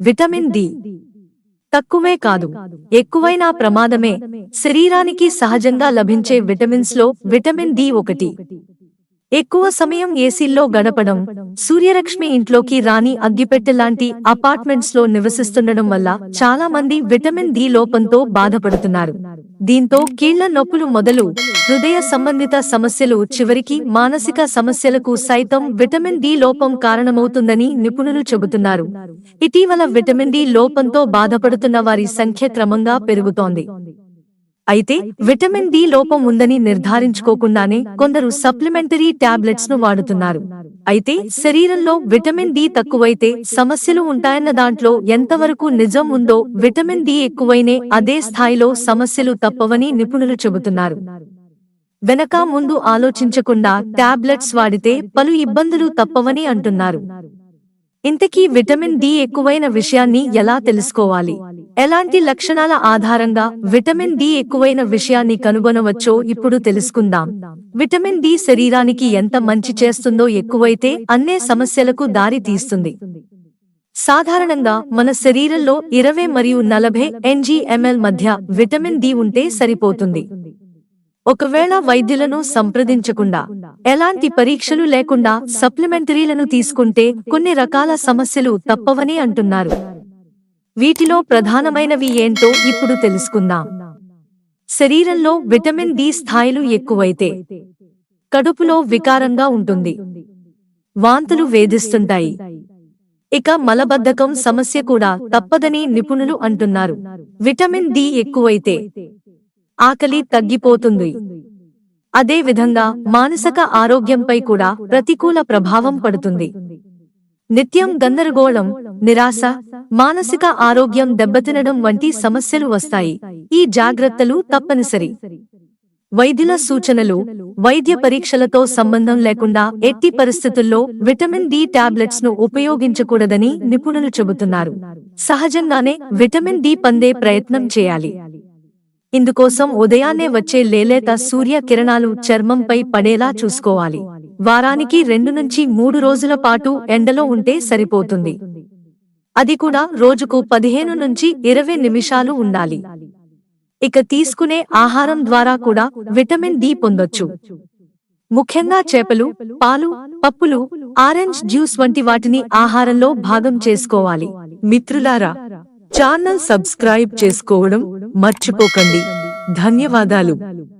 Vitamin D. తక్కువే కాదు. ఎక్కువైనా ప్రమాదమే. శరీరానికి సహజంగా లభించే విటమిన్స్లో విటమిన్ డి ఒకటి. ఎక్కువ సమయం ఏసీల్లో గడపడం సూర్యరక్ష్మి ఇంట్లోకి రాని అగ్గిపెట్టెలాంటి అపార్ట్మెంట్స్లో నివసిస్తుండడం వల్ల చాలా మంది విటమిన్ డి లోపంతో బాధపడుతున్నారు. దీంతో కీళ్ళ నొప్పులు మొదలు హృదయ సంబంధిత సమస్యలు చివరికి మానసిక సమస్యలకు సైతం విటమిన్ డి లోపం కారణమవుతుందని నిపుణులు చెబుతున్నారు. ఇటీవల విటమిన్ డి లోపంతో బాధపడుతున్న వారి సంఖ్య క్రమంగా పెరుగుతోంది. అయితే విటమిన్ డి లోపం ఉందని నిర్ధారించుకోకుండానే కొందరు సప్లిమెంటరీ టాబ్లెట్స్ను వాడుతున్నారు. అయితే శరీరంలో విటమిన్ డి తక్కువైతే సమస్యలు ఉంటాయన్న దాంట్లో ఎంతవరకు నిజం ఉందో విటమిన్ డి ఎక్కువైనే అదే స్థాయిలో సమస్యలు తప్పవని నిపుణులు చెబుతున్నారు. వెనక ముందు ఆలోచించకుండా టాబ్లెట్స్ వాడితే పలు ఇబ్బందులు తప్పవని అంటున్నారు. ఇంతకీ విటమిన్ డి ఎక్కువైన విషయాన్ని ఎలా తెలుసుకోవాలి? ఎలాంటి లక్షణాల ఆధారంగా విటమిన్ డి ఎక్కువైన విషయాన్ని కనుగొనవచ్చో ఇప్పుడు తెలుసుకుందాం. విటమిన్ డి శరీరానికి ఎంత మంచి చేస్తుందో ఎక్కువైతే అన్నే సమస్యలకు దారి తీస్తుంది. సాధారణంగా మన శరీరంలో ఇరవై మరియు నలభై ఎన్జీఎంఎల్ మధ్య విటమిన్ డి ఉంటే సరిపోతుంది. ఒకవేళ వైద్యులను సంప్రదించకుండా ఎలాంటి పరీక్షలు లేకుండా సప్లిమెంటరీలను తీసుకుంటే కొన్ని రకాల సమస్యలు తప్పవని అంటున్నారు. వీటిలో ప్రధానమైనవి ఏంటో ఇప్పుడు తెలుసుకుందాం. శరీరంలో విటమిన్ డి స్థాయిలు ఎక్కువైతే కడుపులో వికారంగా ఉంటుంది. వాంతులు వేధిస్తుంటాయి. ఇక మలబద్ధకం సమస్య కూడా తప్పదని నిపుణులు అంటున్నారు. విటమిన్ డి ఎక్కువైతే ఆకలి తగ్గిపోతుంది. అదే విధంగా మానసిక ఆరోగ్యంపై కూడా ప్రతికూల ప్రభావం పడుతుంది. నిత్యం గందరగోళం నిరాశ మానసిక ఆరోగ్యం దెబ్బతినడం వంటి సమస్యలు వస్తాయి. ఈ జాగ్రత్తలు తప్పనిసరి. వైద్యుల సూచనలు వైద్య పరీక్షలతో సంబంధం లేకుండా ఎట్టి పరిస్థితుల్లో విటమిన్ డి టాబ్లెట్స్ను ఉపయోగించకూడదని నిపుణులు చెబుతున్నారు. సహజంగానే విటమిన్ డి పొందే ప్రయత్నం చేయాలి. ఇందుకోసం ఉదయాన్నే వచ్చే లేలేత సూర్య కిరణాలు చర్మంపై పడేలా చూసుకోవాలి. వారానికి రెండు నుంచి మూడు రోజుల పాటు ఎండలో ఉంటే సరిపోతుంది. అది కూడా రోజుకు పదిహేను నుంచి ఇరవై నిమిషాలు ఉండాలి. ఇక తీసుకునే ఆహారం ద్వారా కూడా విటమిన్ డి పొందొచ్చు. ముఖ్యంగా చేపలు పాలు పప్పులు ఆరెంజ్ జ్యూస్ వంటి వాటిని ఆహారంలో భాగం చేసుకోవాలి. మిత్రులారా ఛానల్ సబ్స్క్రైబ్ చేసుకోవడం మర్చిపోకండి. ధన్యవాదాలు.